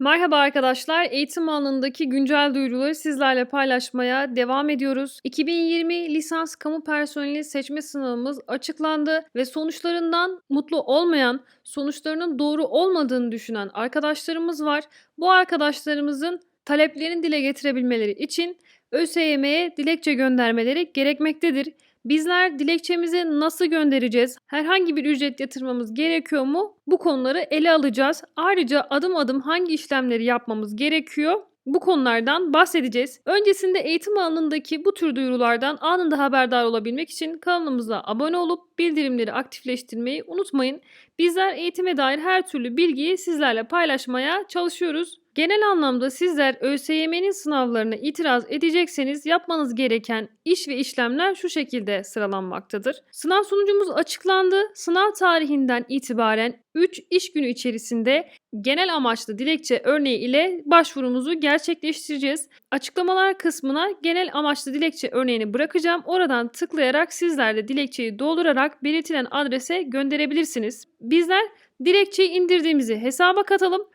Merhaba arkadaşlar. Eğitim alanındaki güncel duyuruları sizlerle paylaşmaya devam ediyoruz. 2020 lisans kamu personeli seçme sınavımız açıklandı ve sonuçlarından mutlu olmayan, sonuçlarının doğru olmadığını düşünen arkadaşlarımız var. Bu arkadaşlarımızın taleplerini dile getirebilmeleri için ÖSYM'ye dilekçe göndermeleri gerekmektedir. Bizler dilekçemizi nasıl göndereceğiz? Herhangi bir ücret yatırmamız gerekiyor mu? Bu konuları ele alacağız. Ayrıca adım adım hangi işlemleri yapmamız gerekiyor? Bu konulardan bahsedeceğiz. Öncesinde eğitim alanındaki bu tür duyurulardan anında haberdar olabilmek için kanalımıza abone olup bildirimleri aktifleştirmeyi unutmayın. Bizler eğitime dair her türlü bilgiyi sizlerle paylaşmaya çalışıyoruz. Genel anlamda sizler ÖSYM'nin sınavlarına itiraz edecekseniz yapmanız gereken iş ve işlemler şu şekilde sıralanmaktadır. Sınav sonucumuz açıklandı. Sınav tarihinden itibaren 3 iş günü içerisinde genel amaçlı dilekçe örneği ile başvurumuzu gerçekleştireceğiz. Açıklamalar kısmına genel amaçlı dilekçe örneğini bırakacağım. Oradan tıklayarak sizler de dilekçeyi doldurarak belirtilen adrese gönderebilirsiniz. Bizler dilekçeyi indirdiğimizi hesaba katalım.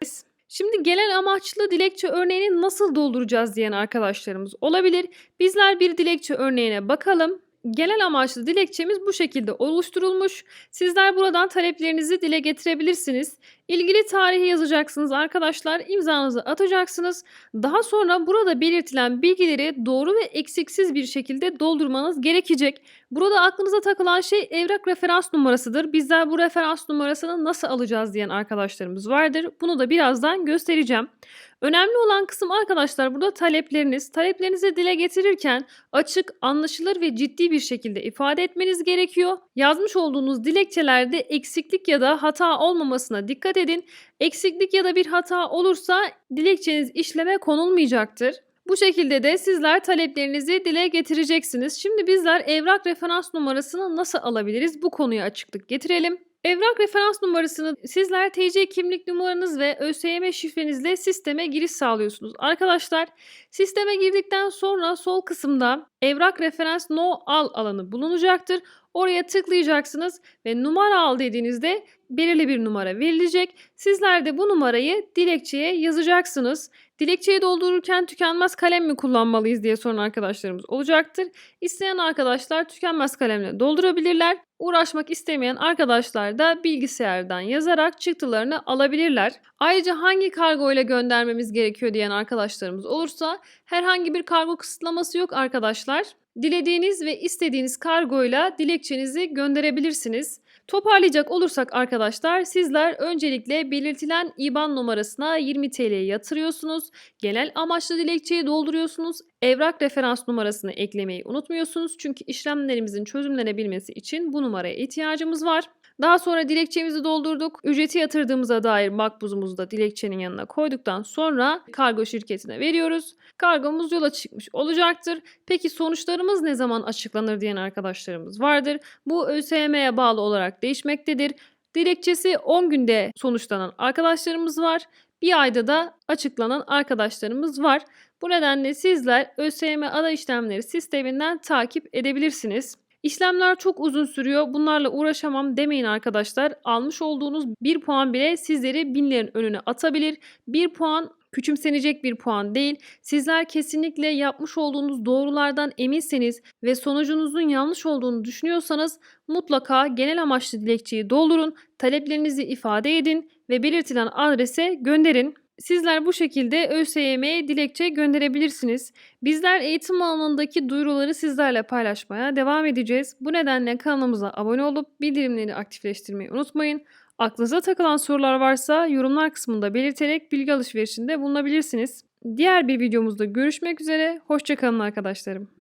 Şimdi genel amaçlı dilekçe örneğini nasıl dolduracağız diyen arkadaşlarımız olabilir. Bizler bir dilekçe örneğine bakalım. Genel amaçlı dilekçemiz bu şekilde oluşturulmuş. Sizler buradan taleplerinizi dile getirebilirsiniz. İlgili tarihi yazacaksınız arkadaşlar. imzanızı atacaksınız. Daha sonra burada belirtilen bilgileri doğru ve eksiksiz bir şekilde doldurmanız gerekecek. Burada aklınıza takılan şey evrak referans numarasıdır. Bizler bu referans numarasını nasıl alacağız diyen arkadaşlarımız vardır. Bunu da birazdan göstereceğim. Önemli olan kısım arkadaşlar burada talepleriniz. Taleplerinizi dile getirirken açık, anlaşılır ve ciddi bir şekilde ifade etmeniz gerekiyor. Yazmış olduğunuz dilekçelerde eksiklik ya da hata olmamasına dikkat edin. Eksiklik ya da bir hata olursa dilekçeniz işleme konulmayacaktır. Bu şekilde de sizler taleplerinizi dile getireceksiniz. Şimdi bizler evrak referans numarasını nasıl alabiliriz? Bu konuya açıklık getirelim. Evrak referans numarasını sizler TC kimlik numaranız ve ÖSYM şifrenizle sisteme giriş sağlıyorsunuz. Arkadaşlar sisteme girdikten sonra sol kısımda evrak referans no al alanı bulunacaktır. Oraya tıklayacaksınız ve numara al dediğinizde belirli bir numara verilecek. Sizler de bu numarayı dilekçeye yazacaksınız. Dilekçeyi doldururken tükenmez kalem mi kullanmalıyız diye soran arkadaşlarımız olacaktır. İsteyen arkadaşlar tükenmez kalemle doldurabilirler. Uğraşmak istemeyen arkadaşlar da bilgisayardan yazarak çıktılarını alabilirler. Ayrıca hangi kargo ile göndermemiz gerekiyor diyen arkadaşlarımız olursa herhangi bir kargo kısıtlaması yok arkadaşlar. Dilediğiniz ve istediğiniz kargoyla dilekçenizi gönderebilirsiniz. Toparlayacak olursak arkadaşlar sizler öncelikle belirtilen IBAN numarasına 20 TL yatırıyorsunuz. Genel amaçlı dilekçeyi dolduruyorsunuz. Evrak referans numarasını eklemeyi unutmuyorsunuz. Çünkü işlemlerimizin çözümlenebilmesi için bu numaraya ihtiyacımız var. Daha sonra dilekçemizi doldurduk. Ücreti yatırdığımıza dair makbuzumuzu da dilekçenin yanına koyduktan sonra kargo şirketine veriyoruz. Kargomuz yola çıkmış olacaktır. Peki sonuçlarımız ne zaman açıklanır diyen arkadaşlarımız vardır. Bu ÖSYM'ye bağlı olarak değişmektedir. Dilekçesi 10 günde sonuçlanan arkadaşlarımız var. Bir ayda da açıklanan arkadaşlarımız var. Bu nedenle sizler ÖSYM ada işlemleri sisteminden takip edebilirsiniz. İşlemler çok uzun sürüyor. Bunlarla uğraşamam demeyin arkadaşlar. Almış olduğunuz bir puan bile sizleri binlerin önüne atabilir. Bir puan küçümsenecek bir puan değil. Sizler kesinlikle yapmış olduğunuz doğrulardan eminseniz ve sonucunuzun yanlış olduğunu düşünüyorsanız mutlaka genel amaçlı dilekçeyi doldurun, taleplerinizi ifade edin ve belirtilen adrese gönderin. Sizler bu şekilde ÖSYM'ye dilekçe gönderebilirsiniz. Bizler eğitim alanındaki duyuruları sizlerle paylaşmaya devam edeceğiz. Bu nedenle kanalımıza abone olup bildirimleri aktifleştirmeyi unutmayın. Aklınıza takılan sorular varsa yorumlar kısmında belirterek bilgi alışverişinde bulunabilirsiniz. Diğer bir videomuzda görüşmek üzere. Hoşçakalın arkadaşlarım.